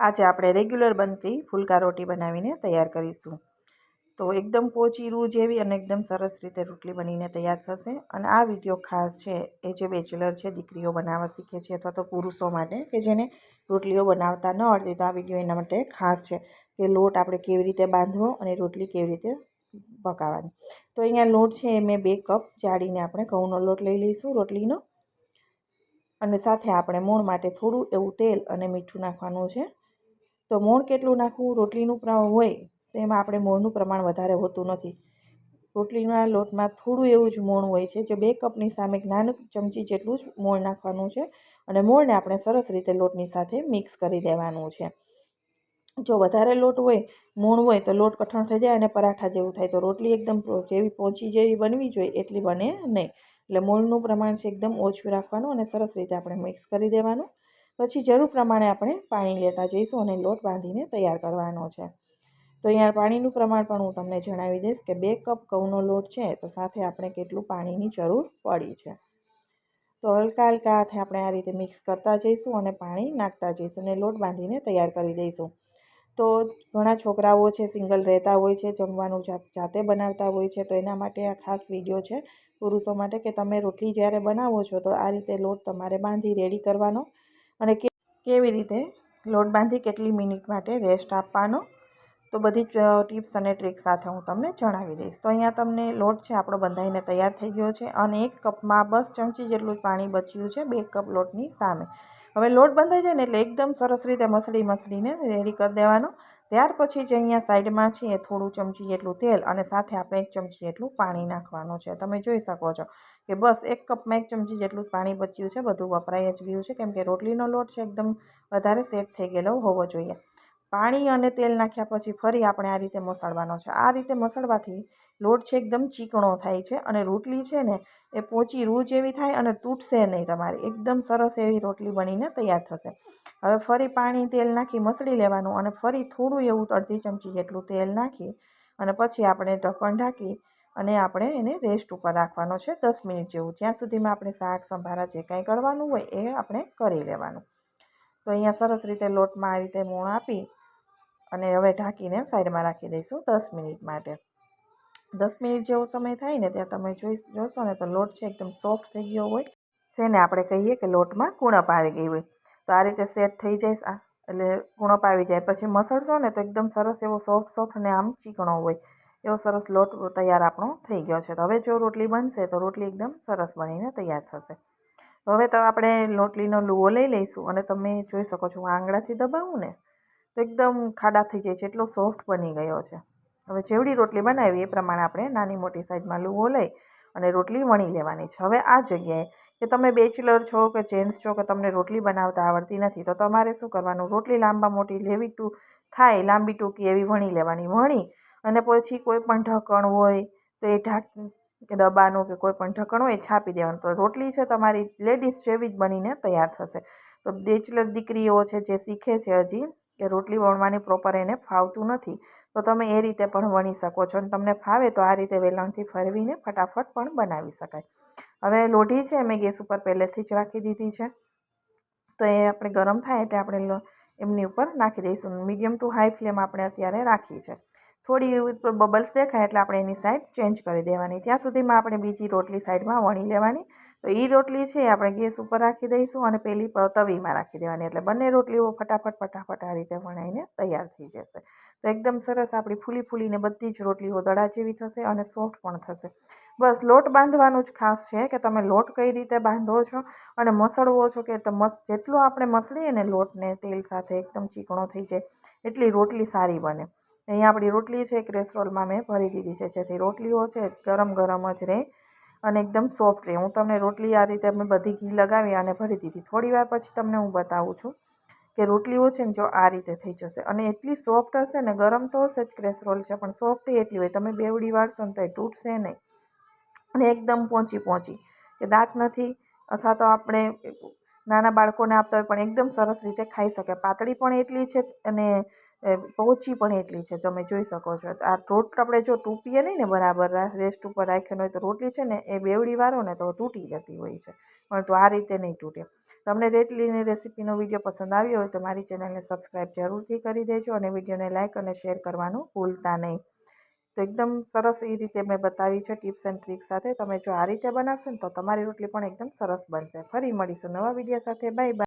આજે આપણે રેગ્યુલર બનતી ફુલકા રોટી બનાવીને તૈયાર કરીશું. તો એકદમ પોચી રૂ જેવી અને એકદમ સરસ રીતે રોટલી બનીને તૈયાર થશે અને આ વીડિયો ખાસ છે એ જે બેચલર છે, દીકરીઓ બનાવવા શીખે છે અથવા તો પુરુષો માટે કે જેને રોટલીઓ બનાવતા ન આવડતી, તો આ વીડિયો એના માટે ખાસ છે કે લોટ આપણે કેવી રીતે બાંધવો અને રોટલી કેવી રીતે પકાવવાની. તો અહીંયા લોટ છે એ મેં બે કપ જાળીને આપણે ઘઉંનો લોટ લઈ લઈશું રોટલીનો. અને સાથે આપણે મૂળ માટે થોડું એવું તેલ અને મીઠું નાખવાનું છે. તો મોણ કેટલું નાખવું? રોટલીનું હોય તો એમાં આપણે મોણનું પ્રમાણ વધારે હોતું નથી. રોટલીના લોટમાં થોડું એવું જ મોણ હોય છે, જે બે કપની સામે એક નાનું ચમચી જેટલું જ મોણ નાખવાનું છે અને મોણને આપણે સરસ રીતે લોટની સાથે મિક્સ કરી દેવાનું છે. જો વધારે લોટ હોય, મોણ હોય, તો લોટ કઠણ થઈ જાય અને પરાઠા જેવું થાય. તો રોટલી એકદમ જેવી પોચી જેવી બનવી જોઈએ, એટલી બને નહીં. એટલે મૂળનું પ્રમાણ છે એકદમ ઓછું રાખવાનું અને સરસ રીતે આપણે મિક્સ કરી દેવાનું. પછી જરૂર પ્રમાણે આપણે પાણી લેતા જઈશું અને લોટ બાંધીને તૈયાર કરવાનો છે. તો અહીંયા પાણીનું પ્રમાણ પણ હું તમને જણાવી દઈશ કે બે કપ ઘઉંનો લોટ છે તો સાથે આપણે કેટલું પાણીની જરૂર પડી છે. તો હલકા હલકા હાથે આપણે આ રીતે મિક્સ કરતા જઈશું અને પાણી નાખતા જઈશું અને લોટ બાંધીને તૈયાર કરી દઈશું. તો ઘણા છોકરાઓ છે, સિંગલ રહેતા હોય છે, જમવાનું જાતે બનાવતા હોય છે, તો એના માટે આ ખાસ વીડિયો છે પુરુષો માટે કે તમે રોટલી જ્યારે બનાવો છો તો આ રીતે લોટ તમારે બાંધી રેડી કરવાનો અને કેવી રીતે લોટ બાંધી કેટલી મિનિટ માટે રેસ્ટ આપવાનો? તો બધી જ ટિપ્સ અને ટ્રીક સાથે હું તમને જણાવી દઈશ. તો અહીંયા તમને લોટ છે, આપણો બંધાઈને તૈયાર થઈ ગયો છે અને એક કપમાં બસ ચમચી જેટલું પાણી બચ્યું છે, બે કપ લોટની સામે. હવે લોટ બંધાઈ જાય ને એટલે એકદમ સરસ રીતે મસળી મસળીને રેડી કરી દેવાનો. ત્યાર પછી જે અહીંયા સાઈડમાં છે થોડું ચમચી જેટલું તેલ અને સાથે આપણે એક ચમચી જેટલું પાણી નાખવાનું છે. તમે જોઈ શકો છો કે બસ એક કપમાં એક ચમચી જેટલું પાણી બચ્યું છે. બધું વપરાઈ જ ગયું છે. કેમ કે રોટલીનો લોટ છે, એકદમ વધારે સેટ થઈ ગયેલો હોવો જોઈએ. પાણી અને તેલ નાખ્યા પછી ફરી આપણે આ રીતે મસળવાનો છે. આ રીતે મસળવાથી લોટ છે એકદમ ચીકણો થાય છે અને રોટલી છે ને એ પોચી રૂ જેવી થાય અને તૂટશે નહીં તમારી. એકદમ સરસ એવી રોટલી બનીને તૈયાર થશે. હવે ફરી પાણી, તેલ નાખી મસળી લેવાનું અને ફરી થોડું એવું અડધી ચમચી જેટલું તેલ નાખી અને પછી આપણે ઢક્કણ ઢાંકી અને આપણે એને રેસ્ટ ઉપર રાખવાનો છે દસ મિનિટ જેવું. જ્યાં સુધીમાં આપણે શાક, સંભારા જે કાંઈ કરવાનું હોય એ આપણે કરી લેવાનું. તો અહીંયા સરસ રીતે લોટમાં આ રીતે મૂણ આપી અને હવે ઢાંકીને સાઈડમાં રાખી દઈશું દસ મિનિટ માટે. દસ મિનિટ જેવો સમય થાય ને ત્યાં તમે જોઈ જોશો ને તો લોટ છે એકદમ સોફ્ટ થઈ ગયો હોય, જેને આપણે કહીએ કે લોટમાં કુણપ આવી ગઈ હોય. તો આ રીતે સેટ થઈ જાય એટલે કુણપ આવી જાય. પછી મસળશો ને તો એકદમ સરસ એવો સોફ્ટ સોફ્ટ અને આમ ચીકણો હોય. એવો સરસ લોટ તૈયાર આપણો થઈ ગયો છે. તો હવે જો રોટલી બનશે તો રોટલી એકદમ સરસ બનીને તૈયાર થશે. હવે તો આપણે રોટલીનો લુવો લઈ લઈશું અને તમે જોઈ શકો છો આંગળાથી દબાવું ને, તો એકદમ ખાડા થઈ જાય છે, એટલો સોફ્ટ બની ગયો છે. હવે જેવડી રોટલી બનાવી એ પ્રમાણે આપણે નાની મોટી સાઇઝમાં લુવો લઈ અને રોટલી વણી લેવાની છે. હવે આ જગ્યાએ કે તમે બેચલર છો કે જેન્ટ્સ છો કે તમને રોટલી બનાવતા આવડતી નથી, તો તમારે શું કરવાનું? રોટલી લાંબા મોટી, લેવી ટુ, થાય, લાંબી ટૂંકી એવી વણી લેવાની. વણી અને પછી કોઈ પણ ઢક્કણ હોય તો એ ઢાક કે ડબ્બાનું કે કોઈ પણ ઢક્કણ હોય છાપી દેવાનું. તો રોટલી છે તમારી લેડીઝ જેવી જ બનીને તૈયાર થશે. તો બેચલર દીકરીઓ છે જે શીખે છે હજી કે રોટલી વણવાની પ્રોપર એને ફાવતું નથી, તો તમે એ રીતે પણ વણી શકો છો. અને તમને ફાવે તો આ રીતે વેલણથી ફરવીને ફટાફટ પણ બનાવી શકાય. હવે લોઢી છે મેં ગેસ ઉપર પહેલેથી જ રાખી દીધી છે. તો એ આપણે ગરમ થાય એટલે આપણે એમની ઉપર નાખી દઈશું. મીડિયમ ટુ હાઈ ફ્લેમ આપણે અત્યારે રાખી છે. થોડી બબલ્સ દેખાય એટલે આપણે એની સાઈડ ચેન્જ કરી દેવાની. ત્યાં સુધીમાં આપણે બીજી રોટલી સાઈડમાં વણી લેવાની. તો એ રોટલી છે આપણે ગેસ ઉપર રાખી દઈશું અને પેલી તવીમાં રાખી દેવાની. એટલે બંને રોટલીઓ ફટાફટ ફટાફટ આ રીતે વણાઈને તૈયાર થઈ જશે. તો એકદમ સરસ આપણી ફૂલી ફૂલીને બધી જ રોટલીઓ દડા જેવી થશે અને સોફ્ટ પણ થશે. બસ લોટ બાંધવાનું જ ખાસ છે કે તમે લોટ કઈ રીતે બાંધો છો અને મસળવો છો કે મસ જેટલો આપણે મસળીએ ને લોટને તેલ સાથે એકદમ ચીકણો થઈ જાય, એટલી રોટલી સારી બને. અહીંયા આપણી રોટલી છે એક રેસરોલમાં મેં ભરી દીધી છે, જેથી રોટલીઓ છે ગરમ ગરમ જ રહે અને એકદમ સોફ્ટ રહે. હું તમને રોટલી આ રીતે મેં બધી ઘી લગાવી અને ભરી દીધી. થોડી વાર પછી તમને હું બતાવું છું કે રોટલીઓ છે ને જો આ રીતે થઈ જશે. અને એટલી સોફ્ટ હશે ને, ગરમ તો હશે જ ક્રેસરોલ છે, પણ સોફ્ટ એટલી હોય. તમે બેવડી વાળશો ને તો એ તૂટશે નહીં. અને એકદમ પહોંચી પહોંચી કે દાંત નથી અથવા તો આપણે નાના બાળકોને આપતા હોય પણ એકદમ સરસ રીતે ખાઈ શકે. પાતળી પણ એટલી છે અને પહોંચી પણ એટલી છે, તમે જોઈ શકો છો. આ રોટ આપણે જો તૂટીએ નહીં ને બરાબર રેસ્ટ ઉપર રાખ્યો હોય તો રોટલી છે ને એ બેવડી વાળો ને તો તૂટી જતી હોય છે. પણ તો આ રીતે નહીં તૂટે. તમને રેટલીની રેસીપીનો વીડિયો પસંદ આવ્યો હોય તો મારી ચેનલને સબસ્ક્રાઈબ જરૂરથી કરી દેજો અને વિડીયોને લાઇક અને શેર કરવાનું ભૂલતા નહીં. તો એકદમ સરસ એ રીતે મેં બતાવી છે ટિપ્સ એન્ડ ટ્રિક્સ સાથે. તમે જો આ રીતે બનાવશો ને તો તમારી રોટલી પણ એકદમ સરસ બનશે. ફરી મળીશું નવા વીડિયો સાથે. Bye bye